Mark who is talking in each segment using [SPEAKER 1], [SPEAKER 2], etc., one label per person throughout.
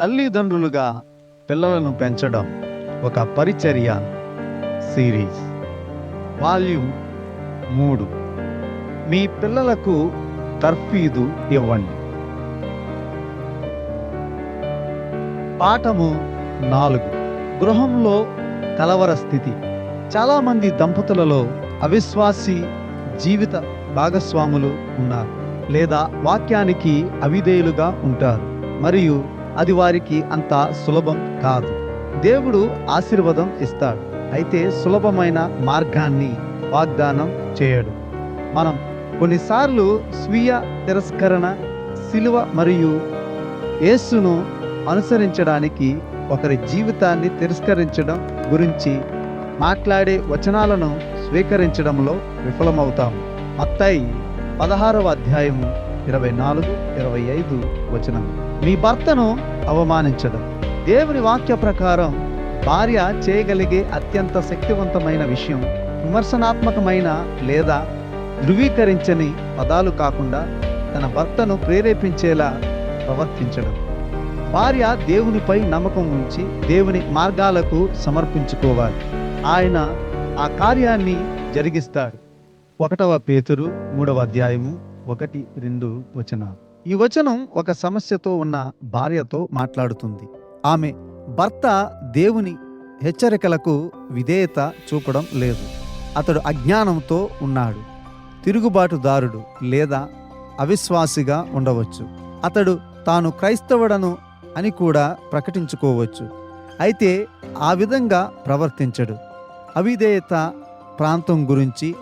[SPEAKER 1] తల్లిదండ్రులుగా పిల్లలను పెంచడం ఒక పరిచర్య సిరీస్. వాల్యూమ్ మూడు. మీ పిల్లలకు తర్ఫీదు ఇవ్వండి. పాఠము నాలుగు. గృహంలో కలవర స్థితి. చాలామంది దంపతులలో అవిశ్వాసి జీవిత భాగస్వాములు ఉన్నారు లేదా వాక్యానికి అవిధేయులుగా ఉంటారు. మరియు అది వారికి అంత సులభం కాదు. దేవుడు ఆశీర్వాదం ఇస్తాడు. అయితే సులభమైన మార్గాన్ని వాగ్దానం చేయడు. మనం కొన్నిసార్లు స్వీయ తిరస్కరణ సిలువ మరియు యేసును అనుసరించడానికి ఒకరి జీవితాన్ని తిరస్కరించడం గురించి మాట్లాడే వచనాలను స్వీకరించడంలో విఫలమవుతాము మత్తాయి పదహారవ అధ్యాయము ఇరవై నాలుగు ఇరవై ఐదు వచనం మీ భర్తను అవమానించడం దేవుని వాక్య ప్రకారం భార్య చేయగలిగే అత్యంత శక్తివంతమైన విషయం విమర్శనాత్మకమైన లేదా ధృవీకరించని పదాలు కాకుండా తన భర్తను ప్రేరేపించేలా ప్రవర్తించడం. భార్య దేవునిపై నమ్మకం ఉంచి దేవుని మార్గాలకు సమర్పించుకోవాలి. ఆయన ఆ కార్యాన్ని జరిగిస్తాడు. ఒకటవ పేతురు మూడవ అధ్యాయము ఒకటి రెండు వచనాలు. ఈ వచనం ఒక సమస్యతో ఉన్న భార్యతో మాట్లాడుతుంది. ఆమె భర్త దేవుని హెచ్చరికలకు విధేయత చూపడం లేదు. అతడు అజ్ఞానంతో ఉన్నాడు. తిరుగుబాటుదారుడు లేదా అవిశ్వాసిగా ఉండవచ్చు. అతడు తాను క్రైస్తవుడను అని కూడా ప్రకటించుకోవచ్చు. అయితే ఆ విధంగా ప్రవర్తించడు. అవిధేయత ప్రాంతం గురించి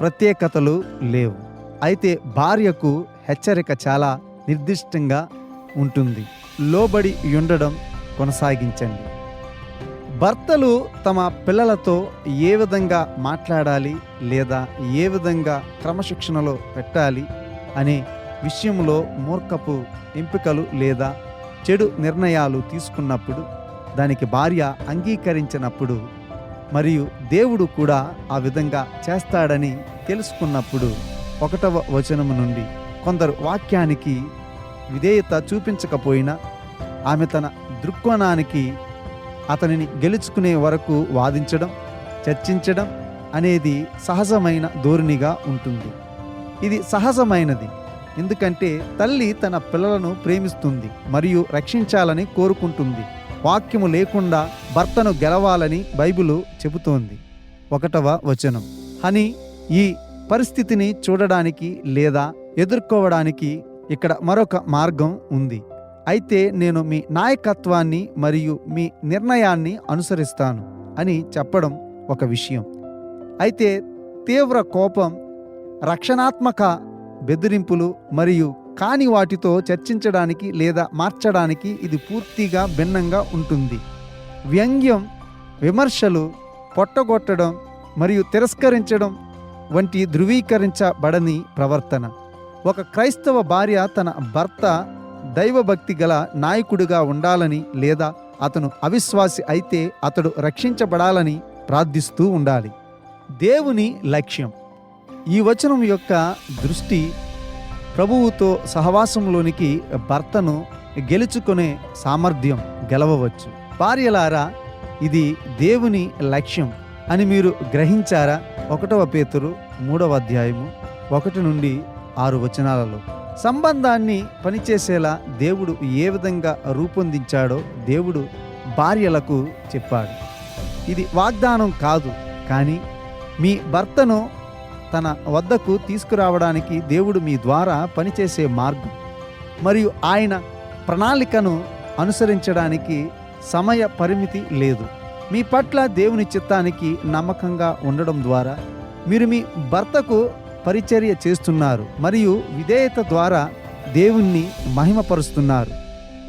[SPEAKER 1] ప్రత్యేకతలు లేవు. అయితే భార్యకు హెచ్చరిక చాలా నిర్దిష్టంగా ఉంటుంది. లోబడి ఉండడం కొనసాగించండి. భర్తలు తమ పిల్లలతో ఏ విధంగా మాట్లాడాలి లేదా ఏ విధంగా క్రమశిక్షణలో పెట్టాలి అనే విషయంలో మూర్ఖపు ఎంపికలు లేదా చెడు నిర్ణయాలు తీసుకున్నప్పుడు దానికి భార్య అంగీకరించినప్పుడు మరియు దేవుడు కూడా ఆ విధంగా చేస్తాడని తెలుసుకున్నప్పుడు ఒకటవ వచనము నుండి కొందరు వాక్యానికి విధేయత చూపించకపోయినా ఆమె తన దృక్కోణానికి అతనిని గెలుచుకునే వరకు వాదించడం చర్చించడం అనేది సహజమైన ధోరణిగా ఉంటుంది. ఇది సహజమైనది. ఎందుకంటే తల్లి తన పిల్లలను ప్రేమిస్తుంది మరియు రక్షించాలని కోరుకుంటుంది. వాక్యము లేకుండా భర్తను గెలవాలని బైబిలు చెబుతోంది. ఒకటవ వచనం. అని ఈ పరిస్థితిని చూడడానికి లేదా ఎదుర్కోవడానికి ఇక్కడ మరొక మార్గం ఉంది. అయితే నేను మీ నాయకత్వాన్ని మరియు మీ నిర్ణయాన్ని అనుసరిస్తాను అని చెప్పడం ఒక విషయం. అయితే తీవ్ర కోపం రక్షణాత్మక బెదిరింపులు మరియు కాని వాటితో చర్చించడానికి లేదా మార్చడానికి ఇది పూర్తిగా భిన్నంగా ఉంటుంది. వ్యంగ్యం విమర్శలు పొట్టగొట్టడం మరియు తిరస్కరించడం వంటి ధృవీకరించబడని ప్రవర్తన. ఒక క్రైస్తవ భార్య తన భర్త దైవభక్తి గల నాయకుడిగా ఉండాలని లేదా అతను అవిశ్వాసి అయితే అతడు రక్షించబడాలని ప్రార్థిస్తూ ఉండాలి. దేవుని లక్ష్యం. ఈ వచనం యొక్క దృష్టి ప్రభువుతో సహవాసంలోనికి భర్తను గెలుచుకునే సామర్థ్యం గెలవవచ్చు. భార్యలారా ఇది దేవుని లక్ష్యం అని మీరు గ్రహించారా? ఒకటవ పేతురు మూడవ అధ్యాయము ఒకటి నుండి ఆరు వచనాలలో సంబంధాన్ని పనిచేసేలా దేవుడు ఏ విధంగా రూపొందించాడో దేవుడు భార్యలకు చెప్పాడు. ఇది వాగ్దానం కాదు కానీ మీ భర్తను తన వద్దకు తీసుకురావడానికి దేవుడు మీ ద్వారా పనిచేసే మార్గం మరియు ఆయన ప్రణాళికను అనుసరించడానికి సమయ పరిమితి లేదు. మీ పట్ల దేవుని చిత్తానికి నమ్మకంగా ఉండడం ద్వారా మీరు మీ భర్తకు పరిచర్య చేస్తున్నారు మరియు విధేయత ద్వారా దేవుణ్ణి మహిమపరుస్తున్నారు.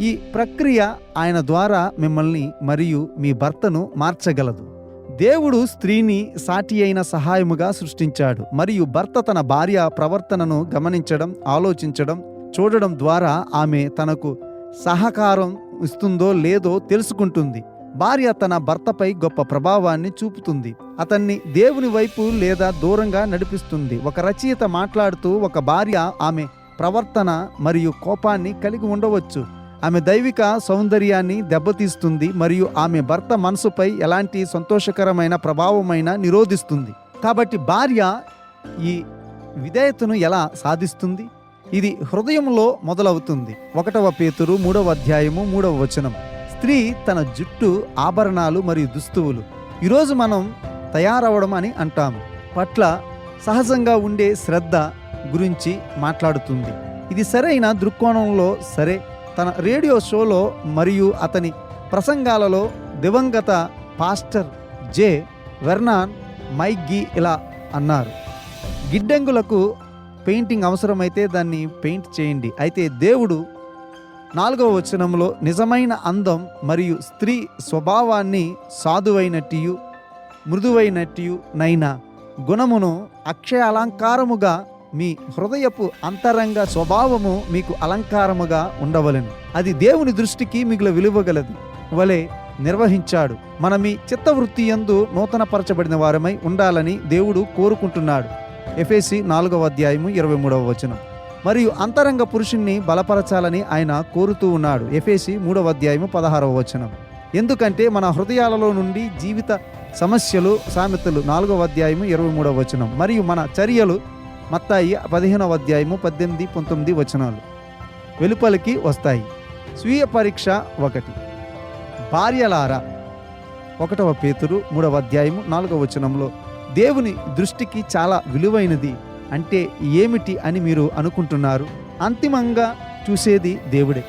[SPEAKER 1] ఈ ప్రక్రియ ఆయన ద్వారా మిమ్మల్ని మరియు మీ భర్తను మార్చగలదు. దేవుడు స్త్రీని సాటి అయిన సహాయముగా సృష్టించాడు మరియు భర్త తన భార్య ప్రవర్తనను గమనించడం ఆలోచించడం చూడడం ద్వారా ఆమె తనకు సహకారం ఇస్తుందో లేదో తెలుసుకుంటుంది. భార్య తన భర్తపై గొప్ప ప్రభావాన్ని చూపుతుంది. అతన్ని దేవుని వైపు లేదా దూరంగా నడిపిస్తుంది. ఒక రచయిత మాట్లాడుతూ ఒక భార్య ఆమె ప్రవర్తన మరియు కోపాన్ని కలిగి ఉండవచ్చు. ఆమె దైవిక సౌందర్యాన్ని దెబ్బతీస్తుంది మరియు ఆమె భర్త మనసుపై ఎలాంటి సంతోషకరమైన ప్రభావమైన నిరోధిస్తుంది. కాబట్టి భార్య ఈ విధేయతను ఎలా సాధిస్తుంది? ఇది హృదయంలో మొదలవుతుంది. ఒకటవ పేతురు మూడవ అధ్యాయము మూడవ వచనం స్త్రీ తన జుట్టు ఆభరణాలు మరియు దుస్తువులు. ఈరోజు మనం తయారవడం అని అంటాము. పట్ల సహజంగా ఉండే శ్రద్ధ గురించి మాట్లాడుతుంది. ఇది సరైన దృక్కోణంలో సరే. తన రేడియో షోలో మరియు అతని ప్రసంగాలలో దివంగత పాస్టర్ జే. వెర్నాన్ మైగ్గీ ఇలా అన్నారు. గిడ్డంగులకు పెయింటింగ్ అవసరమైతే దాన్ని పెయింట్ చేయండి. అయితే దేవుడు నాలుగవ వచనంలో నిజమైన అందం మరియు స్త్రీ స్వభావాన్ని సాధువైనట్టు మృదువైనట్టియు నైనా గుణమును అక్షయ అలంకారముగా మీ హృదయపు అంతరంగ స్వభావము మీకు అలంకారముగా ఉండవలెను. అది దేవుని దృష్టికి మిగుల విలువగలది. వలె నిర్వహించాడు. మన మీ చిత్తవృత్తి యందు నూతనపరచబడిన వారమై ఉండాలని దేవుడు కోరుకుంటున్నాడు. ఎఫేసి నాలుగవ అధ్యాయము ఇరవై మూడవ వచనం. మరియు అంతరంగ పురుషుణ్ణి బలపరచాలని ఆయన కోరుతూ ఉన్నాడు. ఎఫేసి మూడవ అధ్యాయము పదహారవ వచనం. ఎందుకంటే మన హృదయాలలో నుండి జీవిత సమస్యలు సామెతలు నాలుగవ అధ్యాయము ఇరవై మూడవ వచనం. మరియు మన చర్యలు మత్తాయి పదిహేనవ అధ్యాయము పద్దెనిమిది పంతొమ్మిది వచనాలు. వెలుపలికి వస్తాయి. స్వీయ పరీక్ష ఒకటి. భార్యలారా ఒకటవ పేతురు మూడవ అధ్యాయము నాలుగవ వచనంలో దేవుని దృష్టికి చాలా విలువైనది అంటే ఏమిటి అని మీరు అనుకుంటున్నారు? అంతిమంగా చూసేది దేవుడే.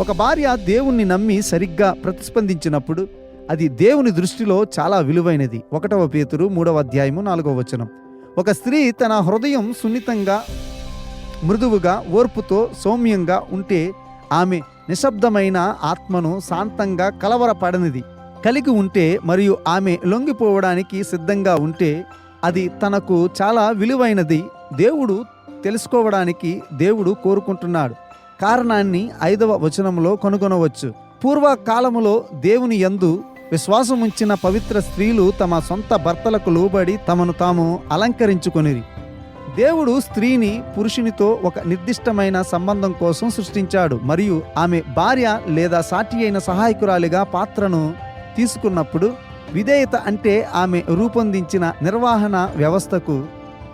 [SPEAKER 1] ఒక భార్య దేవుణ్ణి నమ్మి సరిగ్గా ప్రతిస్పందించినప్పుడు అది దేవుని దృష్టిలో చాలా విలువైనది. ఒకటవ పేతురు మూడవ అధ్యాయము నాలుగవ వచనం. ఒక స్త్రీ తన హృదయం సున్నితంగా మృదువుగా ఓర్పుతో సౌమ్యంగా ఉంటే ఆమె నిశ్శబ్దమైన ఆత్మను శాంతంగా కలవరపడనిది. కలిగి ఉంటే మరియు ఆమె లొంగిపోవడానికి సిద్ధంగా ఉంటే అది తనకు చాలా విలువైనది. దేవుడు తెలుసుకోవడానికి దేవుడు కోరుకుంటున్నాడు. కారణాన్ని ఐదవ వచనంలో కనుగొనవచ్చు. పూర్వకాలములో దేవుని యందు విశ్వాసం ఉంచిన పవిత్ర స్త్రీలు తమ సొంత భర్తలకు లోబడి తమను తాము అలంకరించుకొనిరి. దేవుడు స్త్రీని పురుషునితో ఒక నిర్దిష్టమైన సంబంధం కోసం సృష్టించాడు మరియు ఆమె భార్య లేదా సాటి అయిన సహాయకురాలిగా పాత్రను తీసుకున్నప్పుడు విధేయత అంటే ఆమె రూపొందించిన నిర్వహణ వ్యవస్థకు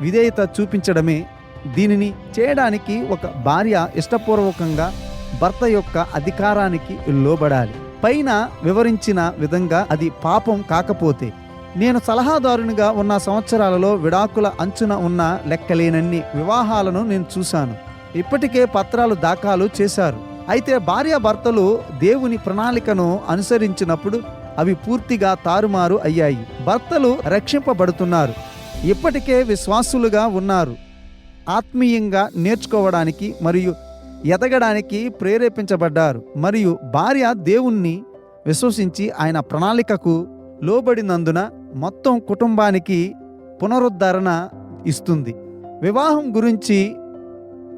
[SPEAKER 1] విధేయత చూపించడమే. దీనిని చేయడానికి ఒక భార్య ఇష్టపూర్వకంగా భర్త యొక్క అధికారానికి లోబడాలి. పైన వివరించిన విధంగా అది పాపం కాకపోతే నేను సలహాదారునిగా ఉన్న సంవత్సరాలలో విడాకుల అంచున ఉన్న లెక్కలేనన్ని వివాహాలను నేను చూశాను. ఇప్పటికే పత్రాలు దాఖలు చేశారు. అయితే భార్యాభర్తలు దేవుని ప్రణాళికను అనుసరించినప్పుడు అవి పూర్తిగా తారుమారు అయ్యాయి. భర్తలు రక్షింపబడుతున్నారు. ఇప్పటికే విశ్వాసులుగా ఉన్నారు. ఆత్మీయంగా నేర్చుకోవడానికి మరియు ఎదగడానికి ప్రేరేపించబడ్డారు. మరియు భార్య దేవుణ్ణి విశ్వసించి ఆయన ప్రణాళికకు లోబడినందున మొత్తం కుటుంబానికి పునరుద్ధరణ ఇస్తుంది. వివాహం గురించి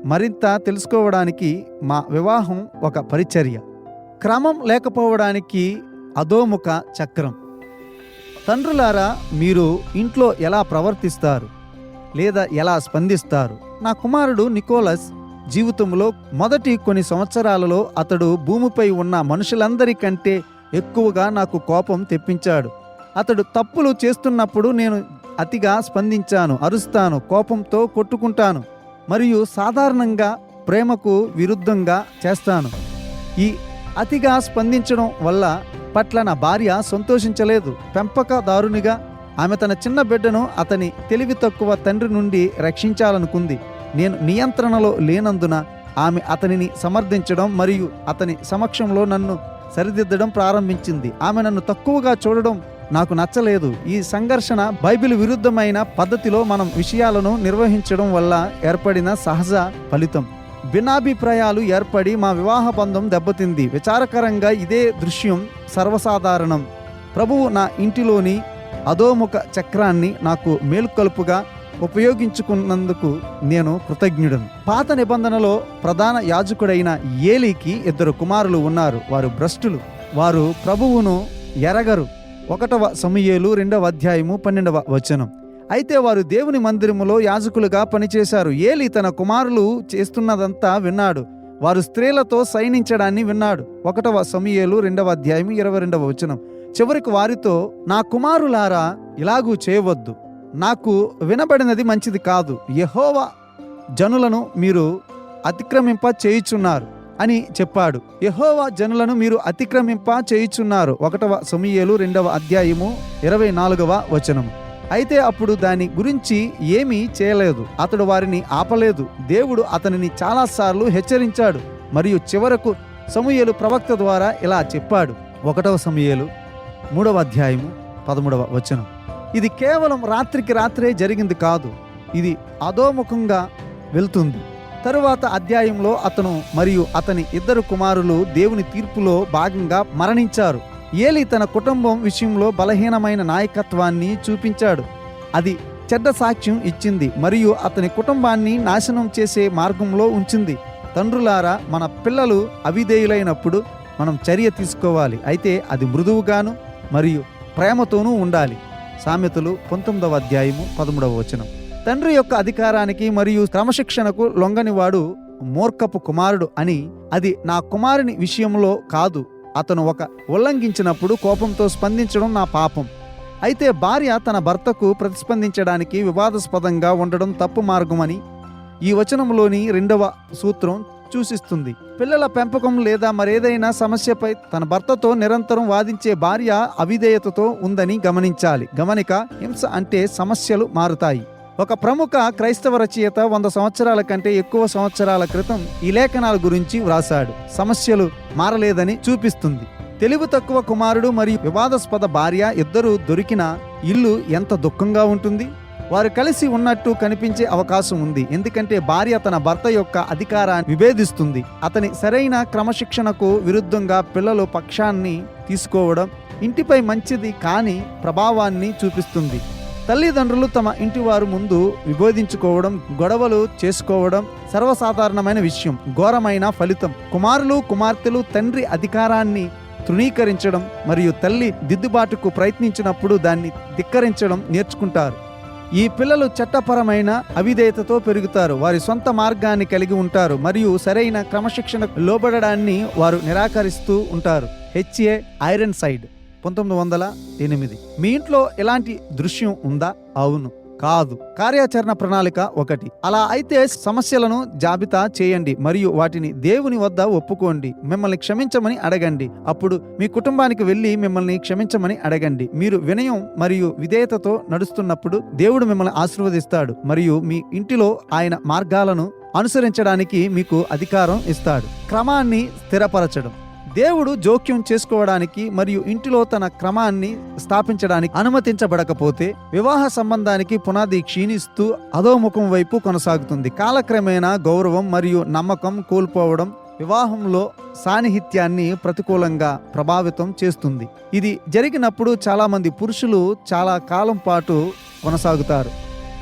[SPEAKER 1] మరింత తెలుసుకోవడానికి మా వివాహం ఒక పరిచర్య. క్రమం లేకపోవడానికి అధోముఖ చక్రం. తండ్రులారా మీరు ఇంట్లో ఎలా ప్రవర్తిస్తారు? లేదా ఎలా స్పందిస్తారు? నా కుమారుడు నికోలస్ జీవితంలో మొదటి కొన్ని సంవత్సరాలలో అతడు భూమిపై ఉన్న మనుషులందరికంటే ఎక్కువగా నాకు కోపం తెప్పించాడు. అతడు తప్పులు చేస్తున్నప్పుడు నేను అతిగా స్పందించాను అరుస్తాను కోపంతో కొట్టుకుంటాను మరియు సాధారణంగా ప్రేమకు విరుద్ధంగా చేస్తాను. ఈ అతిగా స్పందించడం వల్ల పట్ల నా భార్య సంతోషించలేదు. పెంపకదారునిగా ఆమె తన చిన్న బిడ్డను అతని తెలివి తక్కువ తండ్రి నుండి రక్షించాలనుకుంది. నేను నియంత్రణలో లేనందున ఆమె అతనిని సమర్థించడం మరియు అతని సమక్షంలో నన్ను సరిదిద్దడం ప్రారంభించింది. ఆమె నన్ను తక్కువగా చూడడం నాకు నచ్చలేదు. ఈ సంఘర్షణ బైబిల్ విరుద్ధమైన పద్ధతిలో మనం విషయాలను నిర్వహించడం వల్ల ఏర్పడిన సహజ ఫలితం. భిన్నాభిప్రాయాలు ఏర్పడి మా వివాహ బంధం దెబ్బతింది. విచారకరంగా ఇదే దృశ్యం సర్వసాధారణం. ప్రభువు నా ఇంటిలోని అధోముఖ చక్రాన్ని నాకు మేలుకలుపుగా ఉపయోగించుకున్నందుకు నేను కృతజ్ఞుడను. పాత నిబంధనలో ప్రధాన యాజకుడైన ఏలికి ఇద్దరు కుమారులు ఉన్నారు. వారు భ్రష్టులు. వారు ప్రభువును ఎరగరు. ఒకటవ సమయేలు రెండవ అధ్యాయము పన్నెండవ వచనం. అయితే వారు దేవుని మందిరములో యాజకులుగా పనిచేశారు. ఏలి తన కుమారులు చేస్తున్నదంతా విన్నాడు. వారు స్త్రీలతో సైనించడాన్ని విన్నాడు. ఒకటవ సమయలు రెండవ అధ్యాయం ఇరవై రెండవ వచనం. చివరికి వారితో నా కుమారులారా ఇలాగూ చేయవద్దు. నాకు వినబడినది మంచిది కాదు. యహోవ జనులను మీరు అతిక్రమింప చేయుచున్నారు అని చెప్పాడు. యెహోవా జనులను మీరు అతిక్రమింప చేయుచున్నారు. ఒకటవ సమయలు రెండవ అధ్యాయము ఇరవై నాలుగవ వచనం అయితే అప్పుడు దాని గురించి ఏమీ చేయలేదు. అతడు వారిని ఆపలేదు. దేవుడు అతనిని చాలాసార్లు హెచ్చరించాడు మరియు చివరకు సమూయేలు ప్రవక్త ద్వారా ఇలా చెప్పాడు. ఒకటవ సమూయేలు మూడవ అధ్యాయము పదమూడవ వచనం. ఇది కేవలం రాత్రికి రాత్రే జరిగింది కాదు. ఇది అధోముఖంగా వెళ్తుంది. తరువాత అధ్యాయంలో అతను మరియు అతని ఇద్దరు కుమారులు దేవుని తీర్పులో భాగంగా మరణించారు. ఏలి తన కుటుంబం విషయంలో బలహీనమైన నాయకత్వాన్ని చూపించాడు. అది చెడ్డ సాక్ష్యం ఇచ్చింది మరియు అతని కుటుంబాన్ని నాశనం చేసే మార్గంలో ఉంచింది. తండ్రులారా మన పిల్లలు అవిధేయులైనప్పుడు మనం చర్య తీసుకోవాలి. అయితే అది మృదువుగాను మరియు ప్రేమతోనూ ఉండాలి. సామెతలు పంతొమ్మిదవ అధ్యాయము పదమూడవ వచనం. తండ్రి యొక్క అధికారానికి మరియు క్రమశిక్షణకు లొంగనివాడు మూర్ఖపు కుమారుడు అని అది నా కుమారుని విషయంలో కాదు. అతను ఒక ఉల్లంఘించినప్పుడు కోపంతో స్పందించడం నా పాపం. అయితే భార్య తన భర్తకు ప్రతిస్పందించడానికి వివాదాస్పదంగా ఉండడం తప్పు మార్గమని ఈ వచనంలోని రెండవ సూత్రం సూచిస్తుంది పిల్లల పెంపకం లేదా మరేదైనా సమస్యపై తన భర్తతో నిరంతరం వాదించే భార్య అవిధేయతతో ఉందని గమనించాలి. గమనిక హింస అంటే సమస్యలు మారుతాయి. ఒక ప్రముఖ క్రైస్తవ రచయిత వంద సంవత్సరాల కంటే ఎక్కువ సంవత్సరాల క్రితం ఈ లేఖనాల గురించి వ్రాసాడు సమస్యలు మారలేదని చూపిస్తుంది. తెలివి తక్కువ కుమారుడు మరియు వివాదాస్పద భార్య ఇద్దరు దొరికిన ఇల్లు ఎంత దుఃఖంగా ఉంటుంది? వారు కలిసి ఉన్నట్టు కనిపించే అవకాశం ఉంది. ఎందుకంటే భార్య తన భర్త యొక్క అధికారాన్ని విభేదిస్తుంది. అతని సరైన క్రమశిక్షణకు విరుద్ధంగా పిల్లలు పక్షాన్ని తీసుకోవడం ఇంటిపై మంచిది కాని ప్రభావాన్ని చూపిస్తుంది. తల్లిదండ్రులు తమ ఇంటి వారు ముందు విభేదించుకోవడం గొడవలు చేసుకోవడం సర్వసాధారణమైన విషయం ఘోరమైన ఫలితం. కుమారులు కుమార్తెలు తండ్రి అధికారాన్ని తృణీకరించడం మరియు తల్లి దిద్దుబాటుకు ప్రయత్నించినప్పుడు దాన్ని ధిక్కరించడం నేర్చుకుంటారు. ఈ పిల్లలు చట్టపరమైన అవిధేయతతో పెరుగుతారు. వారి సొంత మార్గాన్ని కలిగి ఉంటారు మరియు సరైన క్రమశిక్షణ లోబడడాన్ని వారు నిరాకరిస్తూ ఉంటారు. హెచ్ఏ ఐరన్ సైడ్ పంతొమ్మిది వందల ఎనిమిది. మీ ఇంట్లో ఎలాంటి దృశ్యం ఉందా? అవును. కాదు. కార్యాచరణ ప్రణాళిక ఒకటి. అలా అయితే సమస్యలను జాబితా చేయండి మరియు వాటిని దేవుని వద్ద ఒప్పుకోండి. మిమ్మల్ని క్షమించమని అడగండి. అప్పుడు మీ కుటుంబానికి వెళ్ళి మిమ్మల్ని క్షమించమని అడగండి. మీరు వినయం మరియు విధేయతతో నడుస్తున్నప్పుడు దేవుడు మిమ్మల్ని ఆశీర్వదిస్తాడు మరియు మీ ఇంటిలో ఆయన మార్గాలను అనుసరించడానికి మీకు అధికారం ఇస్తాడు. క్రమాన్ని స్థిరపరచడం. దేవుడు జోక్యం చేసుకోవడానికి మరియు ఇంటిలో తన క్రమాన్ని స్థాపించడానికి అనుమతించబడకపోతే వివాహ సంబంధానికి పునాది క్షీణిస్తూ అధోముఖం వైపు కొనసాగుతుంది. కాలక్రమేణా గౌరవం మరియు నమ్మకం కోల్పోవడం వివాహంలో సాన్నిహిత్యాన్ని ప్రతికూలంగా ప్రభావితం చేస్తుంది. ఇది జరిగినప్పుడు చాలామంది పురుషులు చాలా కాలం పాటు కొనసాగుతారు.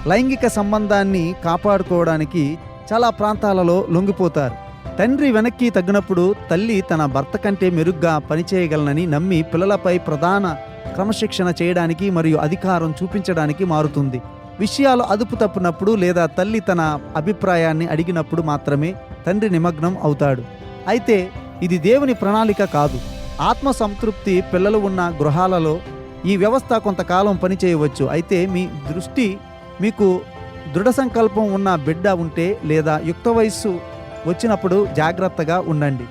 [SPEAKER 1] లైంగిక సంబంధాన్ని కాపాడుకోవడానికి చాలా ప్రాంతాలలో లొంగిపోతారు. తండ్రి వెనక్కి తగ్గినప్పుడు తల్లి తన భర్త కంటే మెరుగ్గా పనిచేయగలనని నమ్మి పిల్లలపై ప్రధాన క్రమశిక్షణ చేయడానికి మరియు అధికారం చూపించడానికి మారుతుంది. విషయాలు అదుపు తప్పినప్పుడు లేదా తల్లి తన అభిప్రాయాన్ని అడిగినప్పుడు మాత్రమే తండ్రి నిమగ్నం అవుతాడు. అయితే ఇది దేవుని ప్రణాళిక కాదు. ఆత్మ సంతృప్తి పిల్లలు ఉన్న గృహాలలో ఈ వ్యవస్థ కొంతకాలం పనిచేయవచ్చు. అయితే మీ దృష్టి మీకు దృఢ సంకల్పం ఉన్న బిడ్డ ఉంటే లేదా యుక్త వయస్సు వచ్చినప్పుడు జాగ్రత్తగా ఉండండి.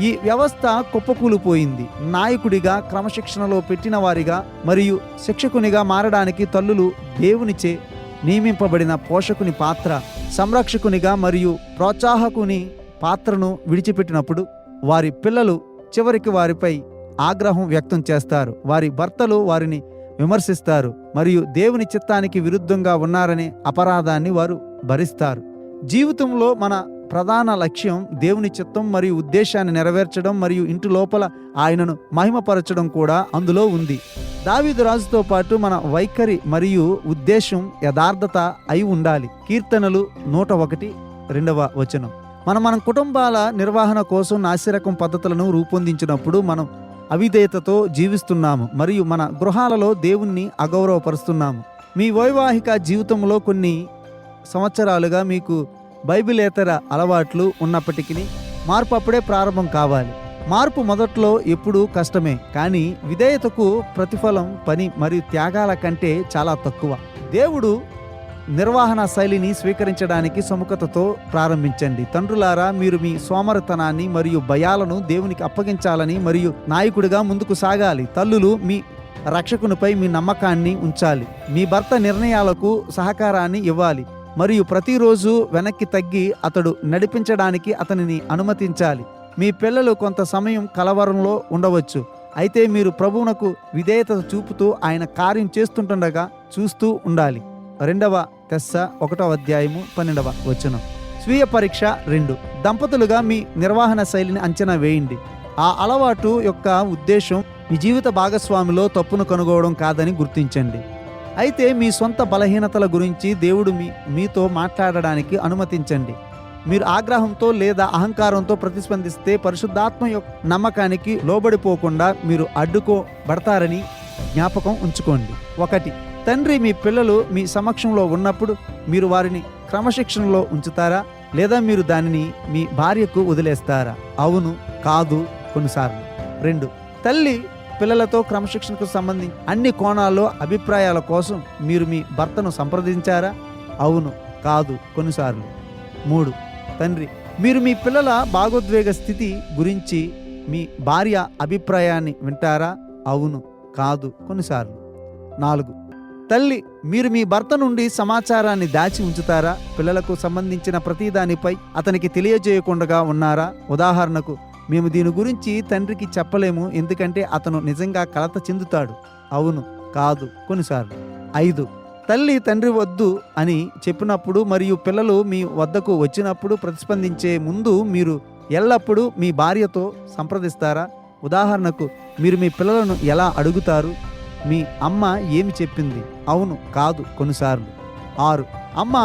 [SPEAKER 1] ఈ వ్యవస్థ కుప్పకూలిపోయింది. నాయకుడిగా క్రమశిక్షణలో పెట్టిన వారిగా మరియు శిక్షకునిగా మారడానికి తల్లులు దేవునిచే నియమింపబడిన పోషకుని పాత్ర సంరక్షకునిగా మరియు ప్రోత్సాహకుని పాత్రను విడిచిపెట్టినప్పుడు వారి పిల్లలు చివరికి వారిపై ఆగ్రహం వ్యక్తం చేస్తారు. వారి భర్తలు వారిని విమర్శిస్తారు మరియు దేవుని చిత్తానికి విరుద్ధంగా ఉన్నారనే అపరాధాన్ని వారు భరిస్తారు. జీవితంలో మన ప్రధాన లక్ష్యం దేవుని చిత్తం మరియు ఉద్దేశాన్ని నెరవేర్చడం మరియు ఇంటి లోపల ఆయనను మహిమపరచడం కూడా అందులో ఉంది. దావీదు రాజుతో పాటు మన వైఖరి మరియు ఉద్దేశం యథార్థత అయి ఉండాలి. కీర్తనలు నూట ఒకటి రెండవ వచనం. మనం మన కుటుంబాల నిర్వహణ కోసం నాసిరకం పద్ధతులను రూపొందించినప్పుడు మనం అవిధేయతతో జీవిస్తున్నాము మరియు మన గృహాలలో దేవుణ్ణి అగౌరవపరుస్తున్నాము. మీ వైవాహిక జీవితంలో కొన్ని సంవత్సరాలుగా మీకు బైబిలేతర అలవాట్లు ఉన్నప్పటికీ మార్పు అప్పుడే ప్రారంభం కావాలి. మార్పు మొదట్లో ఎప్పుడూ కష్టమే కానీ విధేయతకు ప్రతిఫలం పని మరియు త్యాగాల కంటే చాలా తక్కువ. దేవుడు నిర్వహణ శైలిని స్వీకరించడానికి సుముఖతతో ప్రారంభించండి. తండ్రులారా మీరు మీ సోమరతనాన్ని మరియు భయాలను దేవునికి అప్పగించాలని మరియు నాయకుడిగా ముందుకు సాగాలి. తల్లులు మీ రక్షకునిపై మీ నమ్మకాన్ని ఉంచాలి. మీ భర్త నిర్ణయాలకు సహకారాన్ని ఇవ్వాలి. మరియు ప్రతిరోజు వెనక్కి తగ్గి అతడు నడిపించడానికి అతనిని అనుమతించాలి. మీ పిల్లలు కొంత సమయం కలవరంలో ఉండవచ్చు. అయితే మీరు ప్రభువునకు విధేయత చూపుతూ ఆయన కార్యం చేస్తుండగా చూస్తూ ఉండాలి. రెండవ తెస్స ఒకటవ అధ్యాయము పన్నెండవ వచనం. స్వీయ పరీక్ష రెండు. దంపతులుగా మీ నిర్వహణ శైలిని అంచనా వేయండి. ఆ అలవాటు యొక్క ఉద్దేశం మీ జీవిత భాగస్వామిలో తప్పును కనుగోవడం కాదని గుర్తించండి. అయితే మీ సొంత బలహీనతల గురించి దేవుడు మీ మీతో మాట్లాడడానికి అనుమతించండి. మీరు ఆగ్రహంతో లేదా అహంకారంతో ప్రతిస్పందిస్తే పరిశుద్ధాత్మ యొక్క నమ్మకానికి లోబడిపోకుండా మీరు అడ్డుకోబడతారని జ్ఞాపకం ఉంచుకోండి. ఒకటి తండ్రి మీ పిల్లలు మీ సమక్షంలో ఉన్నప్పుడు మీరు వారిని క్రమశిక్షణలో ఉంచుతారా? లేదా మీరు దానిని మీ భార్యకు వదిలేస్తారా? అవును కాదు కొన్నిసార్లు. రెండు తల్లి పిల్లలతో క్రమశిక్షణకు సంబంధించి అన్ని కోణాల్లో అభిప్రాయాల కోసం మీరు మీ భర్తను సంప్రదించారా? అవును కాదు కొన్నిసార్లు. మూడు తండ్రి మీరు మీ పిల్లల భాగోద్వేగ స్థితి గురించి మీ భార్య అభిప్రాయాన్ని వింటారా? అవును కాదు కొన్నిసార్లు. నాలుగు తల్లి మీరు మీ భర్త నుండి సమాచారాన్ని దాచి ఉంచుతారా? పిల్లలకు సంబంధించిన ప్రతిదానిపై అతనికి తెలియజేయకుండా ఉన్నారా? ఉదాహరణకు మేము దీని గురించి తండ్రికి చెప్పలేము ఎందుకంటే అతను నిజంగా కలత చెందుతాడు. అవును కాదు కొన్నిసార్లు. ఐదు తల్లి తండ్రి వద్దు అని చెప్పినప్పుడు మరియు పిల్లలు మీ వద్దకు వచ్చినప్పుడు ప్రతిస్పందించే ముందు మీరు ఎల్లప్పుడూ మీ భార్యతో సంప్రదిస్తారా? ఉదాహరణకు మీరు మీ పిల్లలను ఎలా అడుగుతారు? మీ అమ్మ ఏమి చెప్పింది? అవును కాదు కొన్నిసార్లు. ఆరు అమ్మ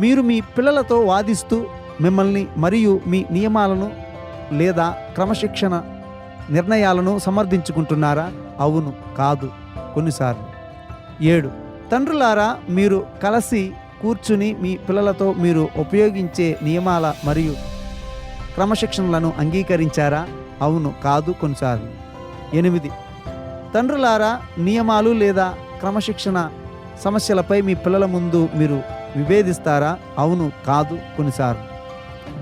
[SPEAKER 1] మీరు మీ పిల్లలతో వాదిస్తూ మిమ్మల్ని మరియు మీ నియమాలను లేదా క్రమశిక్షణ నిర్ణయాలను సమర్థించుకుంటున్నారా? అవును కాదు కొన్నిసార్లు. ఏడు తండ్రులారా మీరు కలిసి కూర్చుని మీ పిల్లలతో మీరు ఉపయోగించే నియమాల మరియు క్రమశిక్షణలను అంగీకరించారా? అవును కాదు కొన్నిసార్లు. ఎనిమిది తండ్రులారా నియమాలు లేదా క్రమశిక్షణ సమస్యలపై మీ పిల్లల ముందు మీరు విభేదిస్తారా? అవును కాదు కొన్నిసార్లు.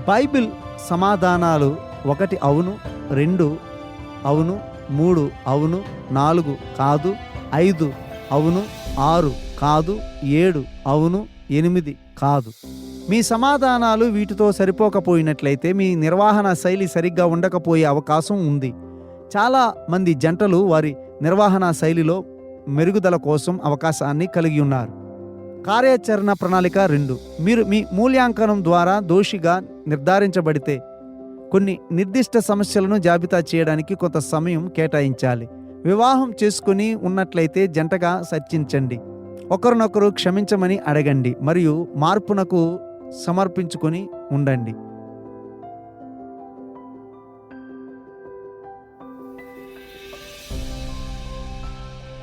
[SPEAKER 1] బైబిల్ సమాధానాలు ఒకటి అవును రెండు అవును మూడు అవును నాలుగు కాదు ఐదు అవును ఆరు కాదు ఏడు అవును ఎనిమిది కాదు. మీ సమాధానాలు వీటితో సరిపోకపోయినట్లయితే మీ నిర్వహణ శైలి సరిగ్గా ఉండకపోయే అవకాశం ఉంది. చాలా మంది జంటలు వారి నిర్వహణ శైలిలో మెరుగుదల కోసం అవకాశాన్ని కలిగి ఉన్నారు. కార్యాచరణ ప్రణాళిక రెండు. మీరు మీ మూల్యాంకనం ద్వారా దోషిగా నిర్ధారించబడితే కొన్ని నిర్దిష్ట సమస్యలను జాబితా చేయడానికి కొంత సమయం కేటాయించాలి. వివాహం చేసుకుని ఉన్నట్లయితే జంటగా చర్చించండి ఒకరినొకరు క్షమించమని అడగండి మరియు మార్పునకు సమర్పించుకొని ఉండండి.